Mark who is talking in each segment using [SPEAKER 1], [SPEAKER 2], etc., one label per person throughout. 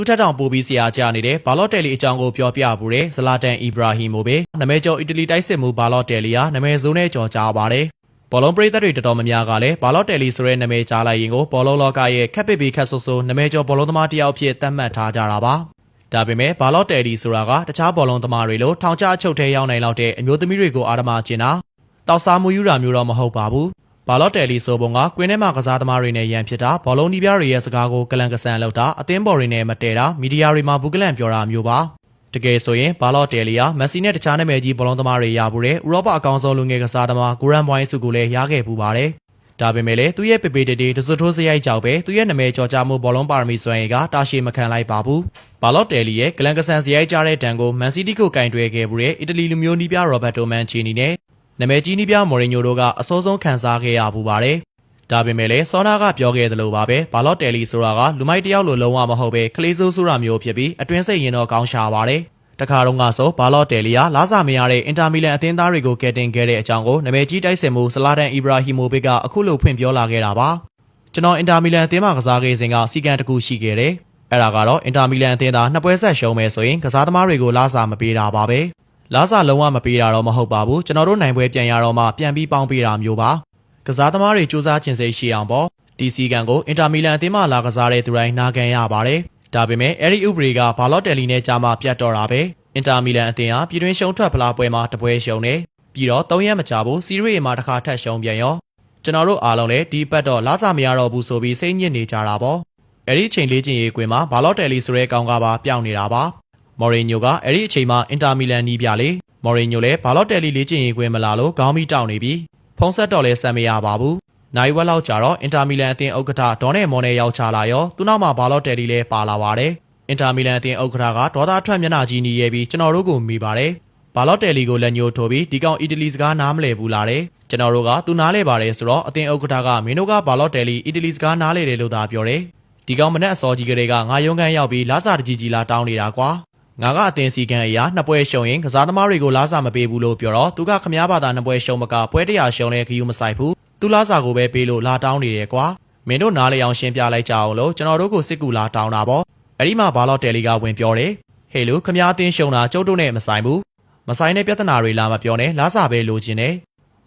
[SPEAKER 1] သူထက်တောင်ပိုပြီးဆရာကြနေတဲ့ဘာလော့တယ်လီအကြောင်းကိုပြောပြပူတဲ့ဇလာတန်အီဘရာဟီမိုပဲနမဲကျော်အီတလီတိုက်စစ်မှုဘာလော့တယ်လီဟာနမဲဇုံးနဲ့ကြော်ကြားပါတယ်ဘောလုံးပရိသတ်တွေတော်တော်များများကလည်းဘာလော့တယ်လီဆိုတဲ့နာမည်ကြားလိုက်ရင်ကိုဘောလုံးလောကရဲ့ခက်ပစ်ပြီးခက်ဆူဆူနာမည်ကျော်ဘောလုံးသမားတစ်ယောက်ဖြစ်သတ်မှတ်ထားကြတာပါဒါပေမဲ့ဘာလော့တယ်လီဆိုတာကတခြားဘောလုံးသမားတွေလိုထောင်ချအချုပ်ထဲရောက်နိုင်လောက်တဲ့အမျိုးသမီးတွေကိုအာရမကျင်တာတောက်စားမှုယူတာမျိုးတော့မဟုတ်ပါဘူး ဘာလော့တယ်လီဆိုပုံကကွင်းထဲမှာကစားသမားတွေနဲ့ရန်ဖြစ်တာဘောလုံးဒီးပြားတွေရဲ့စကားကိုကလန်ကဆန်လောက်တာအသင်းဘော်တွေနဲ့မတည့်တာမီဒီယာတွေမှာဘူးကလန်ပြောတာမျိုးပါတကယ်ဆိုရင်ဘာလော့တယ်လီယာမက်ဆီနဲ့တခြားနာမည်ကြီးဘောလုံးသမားတွေရပူတဲ့ဥရောပအကောင်ဆုံးလူငယ်ကစားသမားဂူရန်ဘွိုင်းစုကိုလည်းရခဲ့ပူပါတယ်ဒါပေမဲ့လည်းသူ့ရဲ့ပေပေတေတေတစွတ်ထိုးစရိုက်ကြောက်ပဲသူ့ရဲ့နာမည်ကျော်ကြားမှုဘောလုံးပါရမီစွမ်းရည်ကတာရှည်မခံလိုက်ပါဘူး။ဘာလော့တယ်လီရဲ့ဂလန်ကဆန်စရိုက်ကြတဲ့တန်ကိုမန်စီးတီးကိုကင်တွယ်ခဲ့မှုတဲ့အီတလီလူမျိုးနီးပြရောဘတ်တိုမန်ချီနီနဲ့ နာမည်ကြီးနီးပြမော်ရီညိုတို့ကအစိုးဆုံးခံစားခဲ့ရပူပါတယ်။ဒါပေမဲ့လည်းဆောနာကပြောခဲ့သလိုပါပဲဘာလော့တယ်လီဆိုတာကလူမိုက်တယောက်လိုလုံးဝမဟုတ်ပဲကလေးစိုးဆိုတာမျိုးဖြစ်ပြီးအတွင်းစိတ်ရင်တော့ကောင်းရှာပါတယ်။တခါတော့ကဆိုဘာလော့တယ်လီယာလာစာမရတဲ့အင်တာမီလန်အသင်းသားတွေကိုကယ်တင်ခဲ့တဲ့အကြောင်းကိုနာမည်ကြီးတိုက်စစ်မှုဆလာဒန်အီဘရာဟီမိုဗစ်ကအခုလိုဖွင့်ပြောလာခဲ့တာပါကျွန်တော်အင်တာမီလန်အသင်းမှာကစားခဲ့စဉ်ကစီကံတစ်ခုရှိခဲ့တယ်အဲ့ဒါကတော့အင်တာမီလန်အသင်းသားနှစ်ပွဲဆက်ရှုံးမယ်ဆိုရင်ကစားသမားတွေကိုလာစာမပေးတာပါပဲ လာစာလုံးဝမပေးတာတော့မဟုတ်ပါဘူးကျွန်တော်တို့နိုင်ပွဲပြန်ရတော့မှပြန်ပြီးပေါင်းပေးတာမျိုးပါကစားသမားတွေစူးစမ်းခြင်းစိတ်ရှိအောင်ပေါ့ဒီစီကံကိုအင်တာမီလန်အသင်းမှလာကစားတဲ့သူတိုင်းနာခံရပါတယ်ဒါပေမဲ့အဲ့ဒီဥပဒေကဘာလော့တယ်လီနဲ့ကြာမှပြတ်တော့တာပဲအင်တာမီလန်အသင်းဟာပြည်တွင်းရှုံးထွက်ဖလားပွဲမှာတပွဲရှုံးတယ်ပြီးတော့၃ရက်မကြာဘူးစီးရီးမှာတစ်ခါထပ်ရှုံးပြန်ရောကျွန်တော်တို့အားလုံးလည်းဒီပတ်တော့လာစာမရတော့ဘူးဆိုပြီးစိတ်ညစ်နေကြတာပေါ့အဲ့ဒီအချိန်လေးချင်းရေးကွင်းမှာဘာလော့တယ်လီဆိုတဲ့ကောင်ကပါပျောက်နေတာပါ မော်ရီညိုကအဲ့ဒီအချိန်မှာအင်တာမီလန်နီးပြလေမော်ရီညိုလည်းဘာလော့တယ်လီလေးချင်းရေးကွင်းမလာလို့ခေါင်းမီတောက်နေပြီဖုံးဆက်တော့လဲဆက်မရပါဘူးနိုင်ဝက်လောက်ကြာတော့အင်တာမီလန်အသင်းဥက္ကဋ္ဌဒေါ်နယ်မော်နယ်ရောက်ချလာရောသူနောက်မှာဘာလော့တယ်လီလည်းပါလာပါတယ်အင်တာမီလန်အသင်းဥက္ကဋ္ဌကဒေါသထွက်မျက်နှာကြီးနီးရဲပြီးကျွန်တော်တို့ကိုမိပါတယ်ဘာလော့တယ်လီကိုလက်ညှိုးထိုးပြီးဒီကောင်အီတလီစကားနားမလည်ဘူးလားတဲ့ကျွန်တော်တို့ကသူနားလဲပါတယ်ဆိုတော့အသင်းဥက္ကဋ္ဌကမင်းတို့ကဘာလော့တယ်လီအီတလီစကားနားလဲတယ်လို့သာပြောတယ်ဒီကောင်မနဲ့အစောကြီးကလေးကငါယုံခန်းရောက်ပြီးလာစာတကြီးကြီးလာတောင်းနေတာကွာ ငါကအသင်းစီကံအရာနှစ်ပွဲရှုံရင်ကစားသမားတွေကိုလာစာမပေးဘူးလို့ပြောတော့သူကခမားဘာသာနှစ်ပွဲရှုံမကပွဲတရာရှုံလဲခယူမဆိုင်ဘူးသူလာစာကိုပဲပေးလို့လာတောင်းနေတယ်ကွာမင်းတို့နားလေအောင်ရှင်းပြလိုက်ကြအောင်လို့ကျွန်တော်တို့ကိုစစ်ကူလာတောင်းတာပေါ့အဲ့ဒီမှာဘာလော့တယ်လီကဝင်ပြောတယ်ဟေးလို့ခမားအသင်းရှုံတာကျုပ်တို့နဲ့မဆိုင်ဘူးမဆိုင်တဲ့ပြဿနာတွေလာမပြောနဲ့လာစာပဲလိုချင်တယ်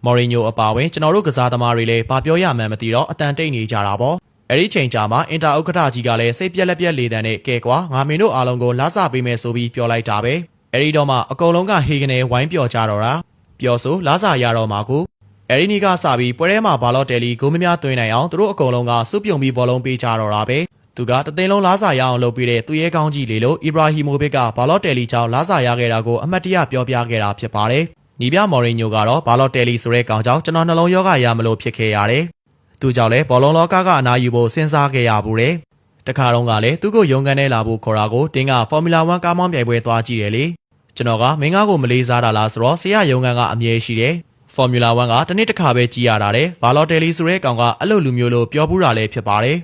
[SPEAKER 1] မော်ရီညိုအပါဝင်ကျွန်တော်တို့ကစားသမားတွေလည်းဘာပြောရမှန်းမသိတော့အတန်တိတ်နေကြတာပေါ့ အဲ့ဒီချိန်ကြာမှာအင်တာဥက္ကဋ္ဌကြီးကလည်းစိတ်ပြက်လက်ပြက်လေတန်းနဲ့ကဲကွာငါမင်းတို့အားလုံးကိုလာစာပေးမယ်ဆိုပြီးပြောလိုက်တာပဲအဲ့ဒီတော့မှအကုန်လုံးကဟေကနေဝိုင်းပျော်ကြတော့တာပျော်ဆိုလာစာရတော့မှာကိုအဲ့ဒီနေ့ကစပြီးပွဲထဲမှာဘာလော့တယ်လီဂိုးမများသွင်းနိုင်အောင်သူတို့အကုန်လုံးကစုပြုံပြီးဘောလုံးပေးကြတော့တာပဲသူကတသိန်းလုံးလာစာရအောင်လုပ်ပြီးတဲ့သူရဲကောင်းကြီးလေလို့အီဘရာဟီမိုဗစ်ကဘာလော့တယ်လီကြောင့်လာစာရခဲ့တာကိုအမတ်တရပြောပြခဲ့တာဖြစ်ပါတယ်။နီးပြမော်ရီညိုကတော့ဘာလော့တယ်လီဆိုတဲ့ကောင်ကြောင့်ကျွန်တော်နှလုံးရောဂါရမလို့ဖြစ်ခဲ့ရတယ်။ သူကြောင့်လည်းဘောလုံးလောကကအနာယူဖို့စဉ်းစားခဲ့ရဘူးတဲ့။တခါတော့ကလည်းသူ့ကိုယုံကန်နေလာဖို့ခေါ်တာကိုတင်းကဖော်မူလာ1ကားမောင်းပြိုင်ပွဲသွားကြည့်တယ်လေ။ကျွန်တော်ကမင်းကားကိုမလေးစားတာလားဆိုတော့ဆရာယုံကန်ကအမြဲရှိတယ်။ Formula 1ကတနေ့တစ်ခါပဲကြည်ရတာတဲ့ဘာလော့တယ်လီဆိုတဲ့ကောင်ကအလုပ်လူမျိုးလို့ပြောပူးတာလည်းဖြစ်ပါတယ်